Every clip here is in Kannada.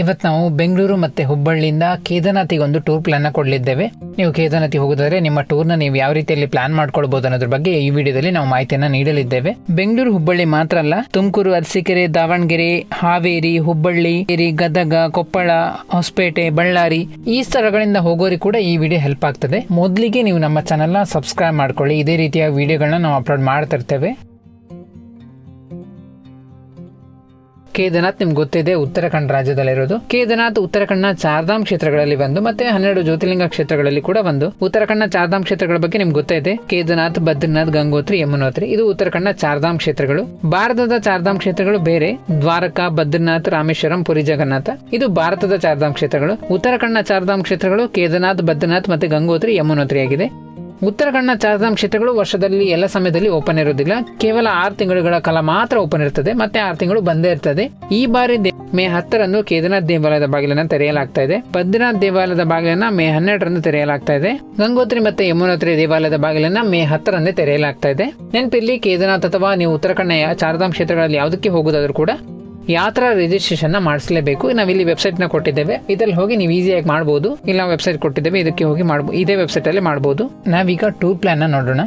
ಇವತ್ತು ನಾವು ಬೆಂಗಳೂರು ಮತ್ತೆ ಹುಬ್ಬಳ್ಳಿಯಿಂದ ಕೇದಾರ್ನಾಥಿಗೆ ಒಂದು ಟೂರ್ ಪ್ಲಾನ್ ಕೊಡಲಿದ್ದೇವೆ. ನೀವು ಕೇದಾರ್ನಾಥಿಗೆ ಹೋಗೋದಾದ್ರೆ ನಿಮ್ಮ ಟೂರ್ನ ನೀವು ಯಾವ ರೀತಿಯಲ್ಲಿ ಪ್ಲಾನ್ ಮಾಡ್ಕೊಳ್ಬೋದು ಅನ್ನೋದ್ರ ಬಗ್ಗೆ ಈ ವಿಡಿಯೋದಲ್ಲಿ ನಾವು ಮಾಹಿತಿಯನ್ನ ನೀಡಲಿದ್ದೇವೆ. ಬೆಂಗಳೂರು, ಹುಬ್ಬಳ್ಳಿ ಮಾತ್ರ ಅಲ್ಲ, ತುಮಕೂರು, ಅರಸೀಕೆರೆ, ದಾವಣಗೆರೆ, ಹಾವೇರಿ, ಹುಬ್ಬಳ್ಳಿ ಗದಗ, ಕೊಪ್ಪಳ, ಹೊಸಪೇಟೆ, ಬಳ್ಳಾರಿ ಈ ಸ್ಥಳಗಳಿಂದ ಹೋಗೋರಿಗೆ ಕೂಡ ಈ ವಿಡಿಯೋ ಹೆಲ್ಪ್ ಆಗ್ತದೆ. ಮೊದಲಿಗೆ ನೀವು ನಮ್ಮ ಚಾನಲ್ನ ಸಬ್ಸ್ಕ್ರೈಬ್ ಮಾಡ್ಕೊಳ್ಳಿ. ಇದೇ ರೀತಿಯ ವಿಡಿಯೋಗಳನ್ನ ನಾವು ಅಪ್ಲೋಡ್ ಮಾಡ್ತಾ ಕೇದಾರ್ನಾಥ್ ನಿಮ್ಗೆ ಗೊತ್ತಿದೆ, ಉತ್ತರಾಖಂಡ್ ರಾಜ್ಯದಲ್ಲಿರೋದು. ಕೇದಾರ್ನಾಥ್ ಉತ್ತರಾಖಂಡ್ನ ಚಾರ್ಧಾಮ್ ಕ್ಷೇತ್ರಗಳಲ್ಲಿ ಬಂದು, ಮತ್ತೆ ಹನ್ನೆರಡು ಜ್ಯೋತಿರ್ಲಿಂಗ ಕ್ಷೇತ್ರಗಳಲ್ಲಿ ಕೂಡ ಒಂದು ಉತ್ತರಾಖಂಡ್ನ ಚಾರ್ಧಾಮ್ ಕ್ಷೇತ್ರಗಳ ಬಗ್ಗೆ ನಿಮ್ಗೆ ಗೊತ್ತಾಯಿದೆ ಕೇದಾರ್ನಾಥ್, ಬದ್ರಿನಾಥ್, ಗಂಗೋತ್ರಿ, ಯಮುನೋತ್ರಿ, ಇದು ಉತ್ತರಾಖಂಡ್ನ ಚಾರ್ಧಾಮ್ ಕ್ಷೇತ್ರಗಳು. ಭಾರತದ ಚಾರ್ಧಾಮ್ ಕ್ಷೇತ್ರಗಳು ಬೇರೆ. ದ್ವಾರಕಾ, ಬದ್ರಿನಾಥ್, ರಾಮೇಶ್ವರಂ, ಪುರಿ ಜಗನ್ನಾಥ, ಇದು ಭಾರತದ ಚಾರ್ಧಾಮ್ ಕ್ಷೇತ್ರಗಳು. ಉತ್ತರಾಖಂಡ್ನ ಚಾರ್ಧಾಮ್ ಕ್ಷೇತ್ರಗಳು ಕೇದಾರ್ನಾಥ್, ಬದ್ರಿನಾಥ್ ಮತ್ತೆ ಗಂಗೋತ್ರಿ, ಯಮುನೋತ್ರಿ ಆಗಿದೆ. ಉತ್ತರಾಖಂಡ್ನ ಚಾರ್ಧಾಮ್ ಕ್ಷೇತ್ರಗಳು ವರ್ಷದಲ್ಲಿ ಎಲ್ಲ ಸಮಯದಲ್ಲಿ ಓಪನ್ ಇರುವುದಿಲ್ಲ. ಕೇವಲ ಆರು ತಿಂಗಳುಗಳ ಕಾಲ ಮಾತ್ರ ಓಪನ್ ಇರ್ತದೆ. ಮತ್ತೆ ಆರು ತಿಂಗಳು ಬಂದೇ ಇರ್ತದೆ. ಈ ಬಾರಿ ಮೇ ಹತ್ತರಂದು ಕೇದಾರ್ನಾಥ್ ದೇವಾಲಯದ ಬಾಗಿಲನ್ನು ತೆರೆಯಲಾಗ್ತಾ ಇದೆ. ಬದ್ರಿನಾಥ್ ದೇವಾಲಯದ ಬಾಗಿಲನ್ನ ಮೇ ಹನ್ನೆರಡರಂದು ತೆರೆಯಲಾಗ್ತಾ ಇದೆ. ಗಂಗೋತ್ರಿ ಮತ್ತೆ ಯಮುನೋತ್ರಿ ದೇವಾಲಯದ ಬಾಗಿಲನ್ನ ಮೇ ಹತ್ತರಂದೇ ತೆರೆಯಲಾಗ್ತಾ ಇದೆ. ನೆನಪಿರ್ಲಿ, ಕೇದಾರ್ನಾಥ್ ಅಥವಾ ನೀವು ಉತ್ತರಾಖಂಡ ಚಾರ್ಧಾಮ್ ಕ್ಷೇತ್ರಗಳಲ್ಲಿ ಯಾವುದಕ್ಕೆ ಹೋಗೋದಾದ್ರೂ ಕೂಡ ಯಾತ್ರಾ ರಿಜಿಸ್ಟ್ರೇಷನ್ನ ಮಾಡಿಸಲೇಬೇಕು. ಇಲ್ಲಿ ವೆಬ್ಸೈಟ್ನ ಕೊಟ್ಟಿದ್ದೇವೆ. ಇದ್ರಲ್ಲಿ ಹೋಗಿ ನೀವು ಈಸಿಯಾಗಿ ಮಾಡಬಹುದು ಇಲ್ಲ ವೆಬ್ಸೈಟ್ ಕೊಟ್ಟಿದ್ದೇವೆ, ಇದಕ್ಕೆ ಹೋಗಿ ಮಾಡಬಹುದು ಇದೇ ವೆಬ್ಸೈಟ್ ಅಲ್ಲಿ ಮಾಡಬಹುದು ನಾವೀಗ ಟೂರ್ ಪ್ಲಾನ್ನ ನೋಡೋಣ.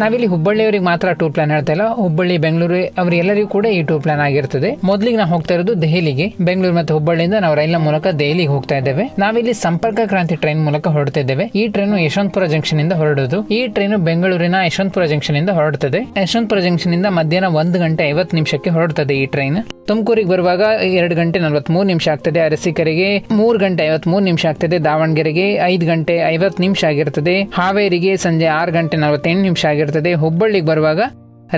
ನಾವಿಲ್ಲಿ ಹುಬ್ಬಳ್ಳಿಯವರಿಗೆ ಮಾತ್ರ ಟೂರ್ ಪ್ಲಾನ್ ಹೇಳ್ತಾ ಇಲ್ಲ. ಹುಬ್ಬಳ್ಳಿ, ಬೆಂಗಳೂರು ಅವರೆಲ್ಲರಿಗೂ ಕೂಡ ಈ ಟೂರ್ ಪ್ಲಾನ್ ಆಗಿರ್ತದೆ. ಮೊದಲಿಗೆ ನಾವು ಹೋಗ್ತಾ ಇರೋದು ದೆಹಲಿಗೆ. ಬೆಂಗಳೂರು ಮತ್ತು ಹುಬ್ಬಳ್ಳಿಯಿಂದ ನಾವು ರೈಲ್ನ ಮೂಲಕ ದೆಹಲಿಗೆ ಹೋಗ್ತಾ ಇದ್ದೇವೆ. ನಾವಿಲ್ಲಿ ಸಂಪರ್ಕ ಕ್ರಾಂತಿ ಟ್ರೈನ್ ಮೂಲಕ ಹೊರಡ್ತಾ ಇದ್ದೇವೆ. ಈ ಟ್ರೈನ್ ಯಶವಂತಪುರ ಜಂಕ್ಷನ್ ಇಂದ ಹೊರಡೋದು ಈ ಟ್ರೈನ್ ಬೆಂಗಳೂರಿನ ಯಶವಂತಪುರ ಜಂಕ್ಷನ್ ಇಂದ ಹೊರಡ್ತದೆ. ಯಶವಂತಪುರ ಜಂಕ್ಷನ್ ಇಂದ ಮಧ್ಯಾಹ್ನ ಒಂದು ಗಂಟೆ ಐವತ್ತು ನಿಮಿಷಕ್ಕೆ ಹೊರಡ್ತದೆ ಈ ಟ್ರೈನ್ ತುಮಕೂರಿಗೆ ಬರುವಾಗ ಎರಡು ಗಂಟೆ ನಲವತ್ಮೂರು ನಿಮಿಷ ಆಗ್ತದೆ. ಅರಸಿಕರಿಗೆ ಮೂರು ಗಂಟೆ ಐವತ್ಮೂರು ನಿಮಿಷ ಆಗ್ತದೆ. ದಾವಣಗೆರೆಗೆ ಐದು ಗಂಟೆ ಐವತ್ತು ನಿಮಿಷ ಆಗಿರ್ತದೆ. ಹಾವೇರಿಗೆ ಸಂಜೆ ಆರು ಗಂಟೆ ನಲವತ್ತೆಂಟು ನಿಮಿಷ ಆಗಿರ್ತದೆ. ಹುಬ್ಬಳ್ಳಿಗೆ ಬರುವಾಗ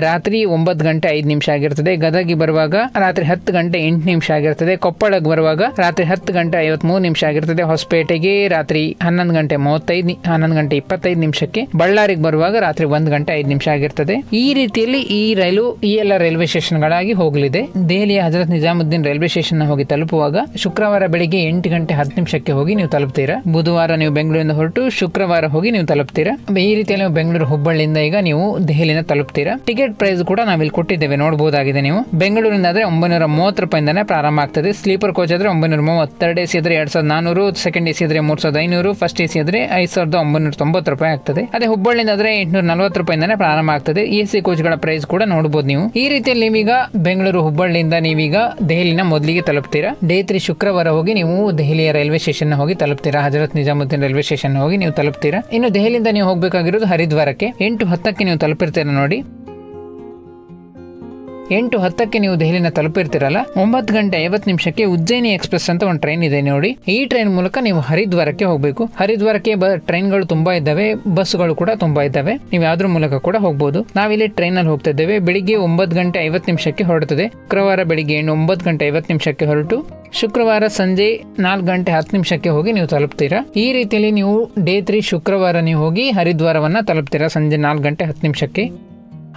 ರಾತ್ರಿ ಒಂಬತ್ತು ಗಂಟೆ ಐದು ನಿಮಿಷ ಆಗಿರ್ತದೆ. ಗದಗಿಗೆ ಬರುವಾಗ ರಾತ್ರಿ ಹತ್ತು ಗಂಟೆ ಎಂಟು ನಿಮಿಷ ಆಗಿರ್ತದೆ. ಕೊಪ್ಪಳಕ್ಕೆ ಬರುವಾಗ ರಾತ್ರಿ ಹತ್ತು ಗಂಟೆ ಐವತ್ಮೂರು ನಿಮಿಷ ಆಗಿರ್ತದೆ. ಹೊಸಪೇಟೆಗೆ ರಾತ್ರಿ ಹನ್ನೊಂದು ಗಂಟೆ ಮೂವತ್ತೈದು, ಹನ್ನೊಂದು ಗಂಟೆ ಇಪ್ಪತ್ತೈದು ನಿಮಿಷಕ್ಕೆ. ಬಳ್ಳಾರಿಗೆ ಬರುವಾಗ ರಾತ್ರಿ ಒಂದು ಗಂಟೆ ಐದು ನಿಮಿಷ ಆಗಿರ್ತದೆ. ಈ ರೀತಿಯಲ್ಲಿ ಈ ರೈಲು, ಈ ಎಲ್ಲ ರೈಲ್ವೆ ಸ್ಟೇಷನ್ಗಳಾಗಿ ಹೋಗಲಿದೆ. ದೆಹಲಿಯ ಹಜರತ್ ನಿಜಾಮುದ್ದೀನ್ ರೈಲ್ವೆ ಸ್ಟೇಷನ್ ಹೋಗಿ ತಲುಪುವಾಗ ಶುಕ್ರವಾರ ಬೆಳಿಗ್ಗೆ ಎಂಟು ಗಂಟೆ ಹತ್ತು ನಿಮಿಷಕ್ಕೆ ಹೋಗಿ ನೀವು ತಲುಪ್ತೀರಾ? ಬುಧವಾರ ನೀವು ಬೆಂಗಳೂರಿಂದ ಹೊರಟು ಶುಕ್ರವಾರ ಹೋಗಿ ನೀವು ತಲುಪ್ತೀರಾ? ಈ ರೀತಿಯಲ್ಲಿ ನೀವು ಬೆಂಗಳೂರು, ಹುಬ್ಬಳ್ಳಿಯಿಂದ ಈಗ ನೀವು ದೆಹಲಿನ ತಲುಪ್ತೀರಾ? ಟಿಕೆಟ್ ಪ್ರೈಸ್ ಕೂಡ ನಾವಿಲ್ಲಿ ಕೊಟ್ಟಿದ್ದೇವೆ. ನೋಡಬಹುದಾಗಿದೆ ನೀವು. ಬೆಂಗಳೂರಿಂದ ಆದ್ರೆ ಒಂಬೈನೂರ ಮೂವತ್ತು ರೂಪಾಯಿಂದನೇ ಪ್ರಾರಂಭ ಆಗ್ತದೆ. ಸ್ಲೀಪರ್ ಕೋಚ್ ಆದ್ರೆ ಒಂಬೈನೂರ ಮೂವತ್ತು ಥರ್ಡ್ ಎ ಸಿ ಆದ್ರೆ ಎರಡ್ ಸಾವಿರದ ನಾನೂರು ಸೆಕೆಂಡ್ ಎ ಸಿ ಆದ್ರೆ ಮೂರ್ ಸಾವಿರದ ಐನೂರು ಫಸ್ಟ್ ಎ ಸಿ ಆದ್ರೆ ಐದು ಸಾವಿರದ ಒಂಬೈನೂರ ತೊಂಬತ್ತು ರೂಪಾಯಿ ಆಗ್ತದೆ. ಅದೇ ಹುಬ್ಬಳ್ಳಿಯಿಂದ ಆದ್ರೆ ಎಂಟುನೂರ ನಲವತ್ತು ರೂಪಾಯಿಂದನೇ ಪ್ರಾರಂಭ ಆಗ್ತದೆ. ಎ ಸಿ ಕೋಚ್ಗಳ ಪ್ರೈಸ್ ಕೂಡ ನೋಡಬಹುದು ನೀವು. ಈ ರೀತಿಯಲ್ಲಿ ನೀವೀಗ ಬೆಂಗಳೂರು, ಹುಬ್ಬಳ್ಳಿಯಿಂದ ನೀವೀಗ ದೆಹಲಿನ ಮೊದಲಿಗೆ ತಲುಪ್ತೀರಾ? ಡೇ ತ್ರೀ ಶುಕ್ರವಾರ ಹೋಗಿ ನೀವು ದೆಹಲಿಯ ರೈಲ್ವೆ ಸ್ಟೇಷನ್ ಹೋಗಿ ತಲುಪ್ತೀರಾ? ಹಜರತ್ ನಿಜಾಮುದ್ದೀನ್ ರೈಲ್ವೆ ಸ್ಟೇಷನ್ ಹೋಗಿ ನೀವು ತಲುಪ್ತೀರಾ? ಇನ್ನು ದೆಹಲಿಯಿಂದ ನೀವು ಹೋಗಬೇಕಾಗಿರೋದು ಹರಿದ್ವಾರಕ್ಕೆ. ಎಂಟು ಹತ್ತಕ್ಕೆ ನೀವು ತಲುಪಿರ್ತೀರಾ ನೋಡಿ. ಎಂಟು ಹತ್ತಕ್ಕೆ ನೀವು ದೆಹಲಿನ ತಲುಪಿರ್ತೀರಲ್ಲ? ಒಂಬತ್ತು ಗಂಟೆ ಐವತ್ತು ನಿಮಿಷಕ್ಕೆ ಉಜ್ಜಯಿನಿ ಎಕ್ಸ್ಪ್ರೆಸ್ ಅಂತ ಒಂದು ಟ್ರೈನ್ ಇದೆ ನೋಡಿ. ಈ ಟ್ರೈನ್ ಮೂಲಕ ನೀವು ಹರಿದ್ವಾರಕ್ಕೆ ಹೋಗಬೇಕು. ಹರಿದ್ವಾರಕ್ಕೆ ಟ್ರೈನ್ಗಳು ತುಂಬಾ ಇದ್ದಾವೆ, ಬಸ್ಗಳು ಕೂಡ ತುಂಬಾ ಇದ್ದಾವೆ. ನೀವು ಯಾವ್ದ್ರ ಮೂಲಕ ಕೂಡ ಹೋಗಬಹುದು ನಾವಿಲ್ಲಿ ಟ್ರೈನ್ ಅಲ್ಲಿ ಹೋಗ್ತಾ ಇದ್ದೇವೆ. ಬೆಳಿಗ್ಗೆ ಒಂಬತ್ತು ಗಂಟೆ ಐವತ್ತು ನಿಮಿಷಕ್ಕೆ ಹೊರಡುತ್ತದೆ ಶುಕ್ರವಾರ ಬೆಳಿಗ್ಗೆ ಒಂಬತ್ತು ಗಂಟೆ ಐವತ್ತು ನಿಮಿಷಕ್ಕೆ ಹೊರಟು. ಶುಕ್ರವಾರ ಸಂಜೆ ನಾಲ್ಕು ಗಂಟೆ ಹತ್ತು ನಿಮಿಷಕ್ಕೆ ಹೋಗಿ ನೀವು ತಲುಪ್ತೀರಾ? ಈ ರೀತಿಯಲ್ಲಿ ನೀವು ಡೇ ತ್ರೀ ಶುಕ್ರವಾರ ನೀವು ಹೋಗಿ ಹರಿದ್ವಾರವನ್ನ ತಲುಪ್ತೀರಾ ಸಂಜೆ ನಾಲ್ಕು ಗಂಟೆ ಹತ್ತು ನಿಮಿಷಕ್ಕೆ?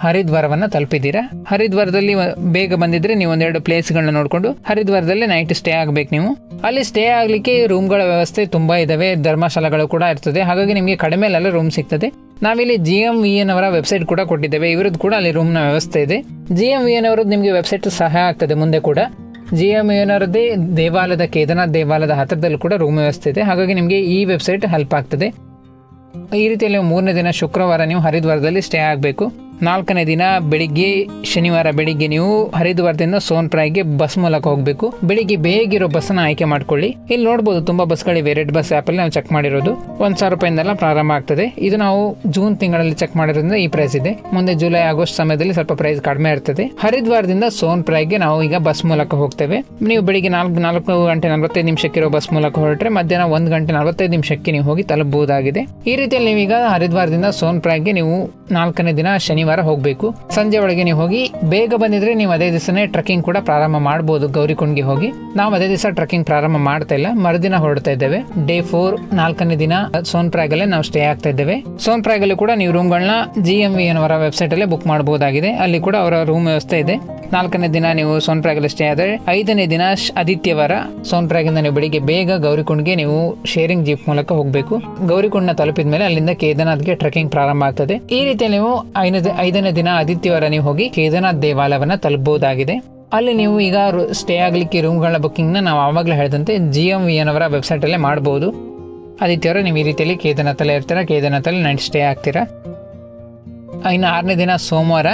ಹರಿದ್ವಾರವನ್ನ ತಲುಪಿದ್ದೀರಾ? ಹರಿದ್ವಾರದಲ್ಲಿ ಬೇಗ ಬಂದಿದ್ರೆ ನೀವು ಒಂದೆರಡು ಪ್ಲೇಸ್ಗಳನ್ನ ನೋಡಿಕೊಂಡು ಹರಿದ್ವಾರದಲ್ಲಿ ನೈಟ್ ಸ್ಟೇ ಆಗಬೇಕು ನೀವು. ಅಲ್ಲಿ ಸ್ಟೇ ಆಗಲಿಕ್ಕೆ ರೂಮ್ಗಳ ವ್ಯವಸ್ಥೆ ತುಂಬಾ ಇದಾವೆ, ಧರ್ಮಶಾಲೆಗಳು ಕೂಡ ಇರ್ತದೆ. ಹಾಗಾಗಿ ನಿಮಗೆ ಕಡಿಮೆಲೆಲ್ಲ ರೂಮ್ ಸಿಗ್ತದೆ. ನಾವಿಲ್ಲಿ ಜಿ ಎಂ ವಿ ಎನ್ ಅವರ ವೆಬ್ಸೈಟ್ ಕೂಡ ಕೊಟ್ಟಿದ್ದೇವೆ. ಇವರದ್ದು ಕೂಡ ಅಲ್ಲಿ ರೂಮ್ನ ವ್ಯವಸ್ಥೆ ಇದೆ. ಜಿ ಎಂ ವಿ ಎನ್ ಅವರದ್ದು ನಿಮಗೆ ವೆಬ್ಸೈಟ್ ಸಹಾಯ ಆಗ್ತದೆ ಮುಂದೆ ಕೂಡ. ಜಿ ಎಂ ಅವರದ್ದೇ ದೇವಾಲಯದ ಕೇದಾರನಾಥ್ ದೇವಾಲಯದ ಹತ್ತಿರದಲ್ಲಿ ಕೂಡ ರೂಮ್ ವ್ಯವಸ್ಥೆ ಇದೆ. ಹಾಗಾಗಿ ನಿಮಗೆ ಈ ವೆಬ್ಸೈಟ್ ಹೆಲ್ಪ್ ಆಗ್ತದೆ. ಈ ರೀತಿಯಲ್ಲಿ ಮೂರನೇ ದಿನ ಶುಕ್ರವಾರ ನೀವು ಹರಿದ್ವಾರದಲ್ಲಿ ಸ್ಟೇ ಆಗಬೇಕು. ನಾಲ್ಕನೇ ದಿನ ಬೆಳಿಗ್ಗೆ, ಶನಿವಾರ ಬೆಳಿಗ್ಗೆ ನೀವು ಹರಿದ್ವಾರದಿಂದ ಸೋನ್ಪ್ರಾಯ್ಗೆ ಬಸ್ ಮೂಲಕ ಹೋಗಬೇಕು. ಬೆಳಿಗ್ಗೆ ಬೇಗಿರೋ ಬಸ್ನ ಆಯ್ಕೆ ಮಾಡ್ಕೊಳ್ಳಿ. ಇಲ್ಲಿ ನೋಡ್ಬೋದು ತುಂಬಾ ಬಸ್ಗಳಿವೆ. ರೆಡ್ ಬಸ್ ಆ್ಯಪಲ್ಲಿ ನಾವು ಚೆಕ್ ಮಾಡಿರೋದು. ಒಂದ್ ಸಾವಿರ ರೂಪಾಯಿಂದೆಲ್ಲ ಪ್ರಾರಂಭ ಆಗ್ತದೆ. ಇದು ನಾವು ಜೂನ್ ತಿಂಗಳಲ್ಲಿ ಚೆಕ್ ಮಾಡಿರೋದ್ರಿಂದ ಈ ಪ್ರೈಸ್ ಇದೆ. ಮುಂದೆ ಜುಲೈ, ಆಗಸ್ಟ್ ಸಮಯದಲ್ಲಿ ಸ್ವಲ್ಪ ಪ್ರೈಸ್ ಕಡಿಮೆ ಇರ್ತದೆ. ಹರಿದ್ವಾರದಿಂದ ಸೋನ್ಪ್ರಾಯ್ಗೆ ನಾವು ಈಗ ಬಸ್ ಮೂಲಕ ಹೋಗ್ತೇವೆ. ನೀವು ಬೆಳಿಗ್ಗೆ ನಾಲ್ಕು ನಾಲ್ಕು ಗಂಟೆ ನಲವತ್ತೈದು ನಿಮಿಷಕ್ಕಿರೋ ಬಸ್ ಮೂಲಕ ಹೊರಟ್ರೆ ಮಧ್ಯಾಹ್ನ ಒಂದು ಗಂಟೆ ನಲವತ್ತೈದು ನಿಮಿಷಕ್ಕೆ ನೀವು ಹೋಗಿ ತಲುಪಬಹುದಾಗಿದೆ. ಈ ರೀತಿಯಲ್ಲಿ ನೀವೀಗ ಹರಿದ್ವಾರದಿಂದ ಸೋನ್ಪ್ರಾಯ್ಗೆ ನೀವು ನಾಲ್ಕನೇ ದಿನ ಶನಿವಾರ ಹೋಗಬೇಕು. ಸಂಜೆ ಒಳಗೆ ನೀವು ಹೋಗಿ, ಬೇಗ ಬಂದಿದ್ರೆ ನೀವು ಅದೇ ದಿವಸನೇ ಟ್ರಕ್ಕಿಂಗ್ ಕೂಡ ಪ್ರಾರಂಭ ಮಾಡಬಹುದು ಗೌರಿಕೊಂಡ್ಗೆ ಹೋಗಿ. ನಾವು ಅದೇ ದಿವಸ ಟ್ರೆಕ್ಕಿಂಗ್ ಪ್ರಾರಂಭ ಮಾಡ್ತಾ ಇಲ್ಲ. ಮರುದಿನ ಹೊರಡ್ತಾ ಇದ್ದೇವೆ. ಡೇ ಫೋರ್ ನಾಲ್ಕನೇ ದಿನ ಸೋನ್ ಅಲ್ಲೇ ನಾವು ಸ್ಟೇ ಆಗ್ತಾ ಇದ್ದೇವೆ. ಸೋನ್ಪ್ರಾಗ್ ಅಲ್ಲಿ ಕೂಡ ನೀವು ರೂಮ್ಗಳನ್ನ ಜಿ ಎಂ ವಿ ಅನ್ನೋರ ವೆಬ್ಸೈಟ್ ಅಲ್ಲೇ ಬುಕ್ ಮಾಡಬಹುದಾಗಿದೆ ಅಲ್ಲಿ ಕೂಡ ಅವರ ರೂಮ್ ವ್ಯವಸ್ಥೆ ಇದೆ. ನಾಲ್ಕನೇ ದಿನ ನೀವು ಸೋನ್ಪ್ರಾಗಲ್ಲಿ ಸ್ಟೇ ಆದರೆ ಐದನೇ ದಿನ ಆದಿತ್ಯವಾರ ಸೋನ್ಪ್ರಾಗಿಂದ ನೀವು ಬೆಳಿಗ್ಗೆ ಬೇಗ ಗೌರಿಕುಂಡ್ಗೆ ನೀವು ಶೇರಿಂಗ್ ಜೀಪ್ ಮೂಲಕ ಹೋಗಬೇಕು. ಗೌರಿಕುಂಡ್ನ ತಲುಪಿದ ಮೇಲೆ ಅಲ್ಲಿಂದ ಕೇದಾರ್ನಾಥ್ಗೆ ಟ್ರೆಕಿಂಗ್ ಪ್ರಾರಂಭ ಆಗ್ತದೆ. ಈ ರೀತಿ ನೀವು ಐದನೇ ಐದನೇ ದಿನ ಆದಿತ್ಯವಾರ ನೀವು ಹೋಗಿ ಕೇದಾರನಾಥ್ ದೇವಾಲಯವನ್ನ ತಲುಪಬಹುದಾಗಿದೆ. ಅಲ್ಲಿ ನೀವು ಈಗ ಸ್ಟೇ ಆಗಲಿಕ್ಕೆ ರೂಮ್ಗಳ ಬುಕ್ಕಿಂಗ್ನ ನಾವು ಆವಾಗಲೇ ಹೇಳಿದಂತೆ ಜಿ ಎಂ ವಿ ಎನ್ ಅವರ ವೆಬ್ಸೈಟಲ್ಲೇ ಮಾಡ್ಬೋದು. ಆದಿತ್ಯವಾರ ನೀವು ಈ ರೀತಿಯಲ್ಲಿ ಕೇದಾರನಾಥಲ್ಲೇ ಇರ್ತೀರಾ, ಕೇದಾರನಾಥಲ್ಲಿ ನೈಟ್ ಸ್ಟೇ ಆಗ್ತೀರಾ? ಇನ್ನು ಆರನೇ ದಿನ ಸೋಮವಾರ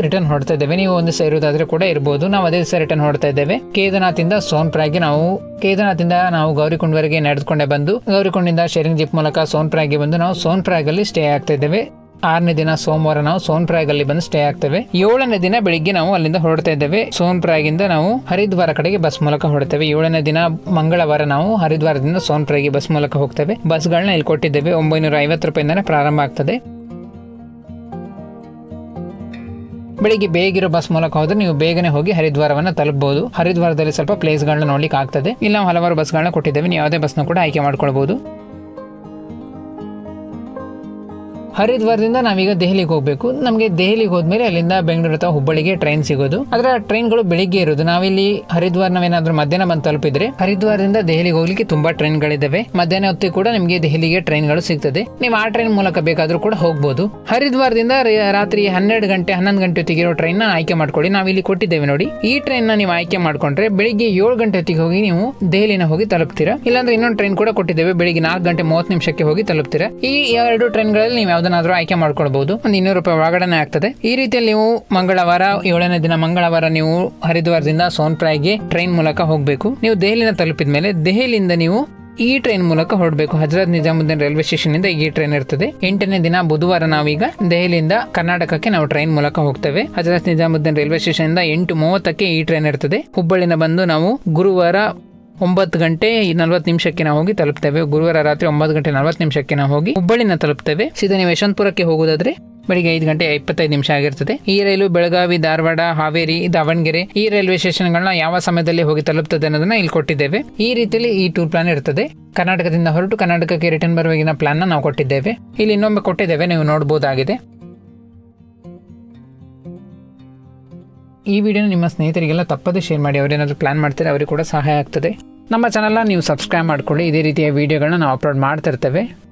ರಿಟರ್ನ್ ಹೊಡ್ತಾ ಇದ್ದೇವೆ. ನೀವು ಒಂದು ದಿವಸ ಇರೋದಾದ್ರೆ ಕೂಡ ಇರ್ಬೋದು. ನಾವು ಅದೇ ದಿವಸ ರಿಟರ್ನ್ ಹೊಡ್ತಾ ಇದ್ದೇವೆ. ಕೇದಾರನಾಥಿಂದ ಸೋನ್ಪ್ರಾಗೆ ನಾವು, ಕೇದಾರನಾಥಿಂದ ನಾವು ಗೌರಿಕುಂಡ್ವರೆಗೆ ನಡೆದುಕೊಂಡೆ ಬಂದು, ಗೌರಿಕುಂಡಿಂದ ಶೇರಿಂಗ್ ಜಿಪ್ ಮೂಲಕ ಸೋನ್ಪ್ರಾಗೆ ಬಂದು ನಾವು ಸೋನ್ಪ್ರಾಗಲ್ಲಿ ಸ್ಟೇ ಆಗ್ತಾ ಇದ್ದೇವೆ. ಆರನೇ ದಿನ ಸೋಮವಾರ ನಾವು ಸೋನ್ಪ್ರಾಗಲ್ಲಿ ಬಂದು ಸ್ಟೇ ಆಗ್ತೇವೆ. ಏಳನೇ ದಿನ ಬೆಳಿಗ್ಗೆ ನಾವು ಅಲ್ಲಿಂದ ಹೊರಡ್ತಾ ಇದ್ದೇವೆ. ಇಂದ ನಾವು ಹರಿದ್ವಾರ ಕಡೆಗೆ ಬಸ್ ಮೂಲಕ ಹೊರಡ್ತೇವೆ. ಏಳನೇ ದಿನ ಮಂಗಳವಾರ ನಾವು ಹರಿದ್ವಾರದಿಂದ ಸೋನ್ಪ್ರಾಗಿ ಬಸ್ ಮೂಲಕ ಹೋಗ್ತೇವೆ. ಬಸ್ಗಳನ್ನ ಇಲ್ಲಿ ಕೊಟ್ಟಿದ್ದೇವೆ. ಒಂಬೈನೂರ ಐವತ್ತು ರೂಪಾಯಿಂದನೇ ಪ್ರಾರಂಭ ಆಗ್ತದೆ. ಬೆಳಿಗ್ಗೆ ಬೇಗಿರೋ ಬಸ್ ಮೂಲಕ ಹೋದ್ರೆ ನೀವು ಬೇಗನೆ ಹೋಗಿ ಹರಿದ್ವಾರವನ್ನು ತಲುಪಬಹುದು ಹರಿದ್ವಾರದಲ್ಲಿ ಸ್ವಲ್ಪ ಪ್ಲೇಸ್ಗಳನ್ನ ನೋಡ್ಲಿಕ್ಕೆ ಆಗ್ತದೆ ಇಲ್ಲ ನಾವು ಹಲವಾರು ಬಸ್ಗಳನ್ನ ಕೊಟ್ಟಿದ್ದೇವೆ. ನೀವು ಯಾವುದೇ ಬಸ್ನ ಕೂಡ ಆಯ್ಕೆ ಮಾಡ್ಕೊಳ್ಬಹುದು ಹರಿದ್ವಾರದಿಂದ ನಾವೀಗ ದೆಹಲಿಗೆ ಹೋಗಬೇಕು. ನಮಗೆ ದೆಹಲಿಗೆ ಹೋದ್ಮೇಲೆ ಅಲ್ಲಿಂದ ಬೆಂಗಳೂರು ಅಥವಾ ಹುಬ್ಬಳ್ಳಿಗೆ ಟ್ರೈನ್ ಸಿಗೋದು. ಅದರ ಟ್ರೈನ್ಗಳು ಬೆಳಿಗ್ಗೆ ಇರೋದು. ನಾವಿಲ್ಲಿ ಹರಿದ್ವಾರ ನಾವೇನಾದ್ರೂ ಮಧ್ಯಾಹ್ನ ಬಂದು ತಲುಪಿದ್ರೆ ಹರಿದ್ವಾರದಿಂದ ದೆಹಲಿಗೆ ಹೋಗ್ಲಿಕ್ಕೆ ತುಂಬಾ ಟ್ರೈನ್ಗಳಿದ್ದಾವೆ ಮಧ್ಯಾಹ್ನ ಹೊತ್ತಿಗೆ ಕೂಡ ನಿಮಗೆ ದೆಹಲಿಗೆ ಟ್ರೈನ್ಗಳು ಸಿಗ್ತದೆ. ನೀವು ಆ ಟ್ರೈನ್ ಮೂಲಕ ಬೇಕಾದ್ರೂ ಕೂಡ ಹೋಗ್ಬೋದು. ಹರಿದ್ವಾರದಿಂದ ರಾತ್ರಿ ಹನ್ನೆರಡು ಗಂಟೆ, ಹನ್ನೊಂದು ಗಂಟೆ ಹೊತ್ತಿಗೆ ಇರೋ ಟ್ರೈನ್ ಆಯ್ಕೆ ಮಾಡ್ಕೊಳ್ಳಿ. ನಾವಿಲ್ಲಿ ಕೊಟ್ಟಿದ್ದೇವೆ ನೋಡಿ. ಈ ಟ್ರೈನ್ನ ನೀವು ಆಯ್ಕೆ ಮಾಡ್ಕೊಂಡ್ರೆ ಬೆಳಿಗ್ಗೆ ಏಳು ಗಂಟೆ ಹೊತ್ತಿಗೆ ಹೋಗಿ ನೀವು ದೆಹಲಿನ ಹೋಗಿ ತಲುಪ್ತೀರಾ? ಇಲ್ಲಾಂದ್ರೆ ಇನ್ನೊಂದು ಟ್ರೈನ್ ಕೂಡ ಕೊಟ್ಟಿದ್ದೇವೆ. ಬೆಳಿಗ್ಗೆ ನಾಲ್ಕು ಗಂಟೆ ಮೂವತ್ತು ನಿಮಿಷಕ್ಕೆ ಹೋಗಿ ತಲುಪ್ತೀರಾ? ಈ ಎರಡು ಟ್ರೈನ್ಗಳಲ್ಲಿ ನೀವು ಯಾವ್ದನ್ನಾದ್ರೂ ಆಯ್ಕೆ ಮಾಡ್ಕೊಳ್ಬಹುದು ಒಂದು ಇನ್ನೂರು ರೂಪಾಯಿ ಒಳಗಡೆನೆ ಆಗ್ತದೆ. ಈ ರೀತಿಯಲ್ಲಿ ನೀವು ಮಂಗಳವಾರ, ಏಳನೇ ದಿನ ಮಂಗಳವಾರ ನೀವು ಹರಿದ್ವಾರದಿಂದ ಸೋನ್ಪ್ರಾಯ್ಗೆ ಟ್ರೈನ್ ಮೂಲಕ ಹೋಗಬೇಕು. ನೀವು ದೆಹಲಿನ ತಲುಪಿದ ಮೇಲೆ ದೆಹಲಿಯಿಂದ ನೀವು ಈ ಟ್ರೈನ್ ಮೂಲಕ ಹೊರಡಬೇಕು. ಹಜರತ್ ನಿಜಾಮುದ್ದೀನ್ ರೈಲ್ವೆ ಸ್ಟೇಷನ್ ಇಂದ ಈ ಟ್ರೈನ್ ಇರ್ತದೆ. ಎಂಟನೇ ದಿನ ಬುಧವಾರ ನಾವೀಗ ದೆಹಲಿಯಿಂದ ಕರ್ನಾಟಕಕ್ಕೆ ನಾವು ಟ್ರೈನ್ ಮೂಲಕ ಹೋಗ್ತೇವೆ. ಹಜರತ್ ನಿಜಾಮುದ್ದೀನ್ ರೈಲ್ವೆ ಸ್ಟೇಷನ್ ಇಂದ ಎಂಟು ಮೂವತ್ತಕ್ಕೆ ಈ ಟ್ರೈನ್ ಇರ್ತದೆ. ಹುಬ್ಬಳ್ಳಿನ ಬಂದು ನಾವು ಗುರುವಾರ ಒಂಬತ್ತು ಗಂಟೆ ನಲವತ್ತು ನಿಮಿಷಕ್ಕೆ ನಾವು ಹೋಗಿ ತಲುಪ್ತೇವೆ. ಗುರುವಾರ ರಾತ್ರಿ ಒಂಬತ್ತು ಗಂಟೆ ನಲವತ್ತು ನಿಮಿಷಕ್ಕೆ ನಾವು ಹೋಗಿ ಹುಬ್ಬಳ್ಳಿನ ತಲುಪ್ತೇವೆ. ಸೀದಾ ನೀವು ಯಶವಂತಪುರಕ್ಕೆ ಹೋಗೋದಾದ್ರೆ ಬೆಳಿಗ್ಗೆ ಐದು ಗಂಟೆ ಇಪ್ಪತ್ತೈದು ನಿಮಿಷ ಆಗಿರ್ತದೆ. ಈ ರೈಲು ಬೆಳಗಾವಿ, ಧಾರವಾಡ, ಹಾವೇರಿ, ದಾವಣಗೆರೆ ಈ ರೈಲ್ವೆ ಸ್ಟೇಷನ್ಗಳನ್ನ ಯಾವ ಸಮಯದಲ್ಲಿ ಹೋಗಿ ತಲುಪ್ತದೆ ಅನ್ನೋದನ್ನ ಇಲ್ಲಿ ಕೊಟ್ಟಿದ್ದೇವೆ. ಈ ರೀತಿಯಲ್ಲಿ ಈ ಟೂರ್ ಪ್ಲಾನ್ ಇರ್ತದೆ. ಕರ್ನಾಟಕದಿಂದ ಹೊರಟು ಕರ್ನಾಟಕಕ್ಕೆ ರಿಟರ್ನ್ ಬರುವಾಗಿನ ಪ್ಲಾನ್ ನಾವು ಕೊಟ್ಟಿದ್ದೇವೆ. ಇಲ್ಲಿ ಇನ್ನೊಮ್ಮೆ ಕೊಟ್ಟಿದ್ದೇವೆ, ನೀವು ನೋಡಬಹುದಾಗಿದೆ ಈ ವಿಡಿಯೋನ ನಿಮ್ಮ ಸ್ನೇಹಿತರಿಗೆಲ್ಲ ತಪ್ಪದೇ ಶೇರ್ ಮಾಡಿ, ಅವರೇನಾದರೂ ಪ್ಲಾನ್ ಮಾಡ್ತಾರೆ, ಅವರಿಗೆ ಕೂಡ ಸಹಾಯ ಆಗ್ತದೆ. ನಮ್ಮ ಚಾನಲ್ನ ನೀವು ಸಬ್ಸ್ಕ್ರೈಬ್ ಮಾಡಿಕೊಳ್ಳಿ. ಇದೇ ರೀತಿಯ ವಿಡಿಯೋಗಳನ್ನ ನಾವು ಅಪ್ಲೋಡ್ ಮಾಡ್ತಾ ಇರ್ತೇವೆ.